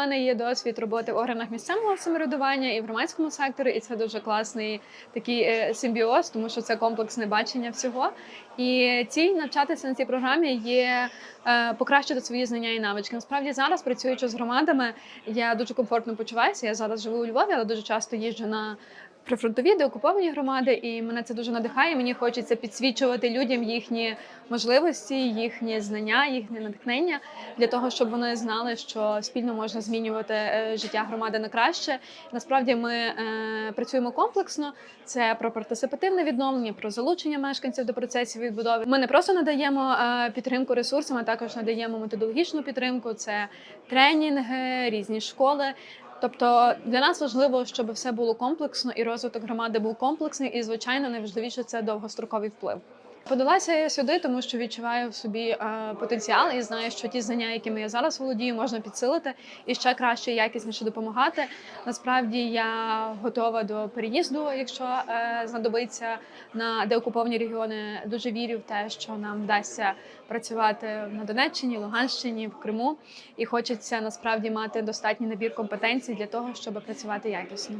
мене є досвід роботи в органах місцевого самоврядування і в громадському секторі, і це дуже класний такий е, симбіоз, тому що це комплексне бачення всього. І ціль навчатися на цій програмі є е, покращити свої знання і навички. Насправді зараз, працюючи з громадами, я дуже комфортно почуваюся. Я зараз живу у Львові, але дуже часто їжджу на прифронтові, деокуповані громади, і мене це дуже надихає. Мені хочеться підсвічувати людям їхні можливості, їхні знання, їхнє натхнення для того, щоб вони знали, що спільно можна змінювати е, життя громади на краще. Насправді ми е, працюємо комплексно. Це про партисипативне відновлення, про залучення мешканців до процесів відбудови. Ми не просто надаємо е, підтримку ресурсам, а також надаємо методологічну підтримку. Це тренінги, різні школи. Тобто для нас важливо, щоб все було комплексно і розвиток громади був комплексний, і звичайно найважливіше це довгостроковий вплив. Подалася я сюди, тому що відчуваю в собі е, потенціал і знаю, що ті знання, якими я зараз володію, можна підсилити і ще краще, якісніше допомагати. Насправді я готова до переїзду, якщо е, знадобиться на деокуповані регіони. Дуже вірю в те, що нам вдасться працювати на Донеччині, Луганщині, в Криму, і хочеться насправді мати достатній набір компетенцій для того, щоб працювати якісно.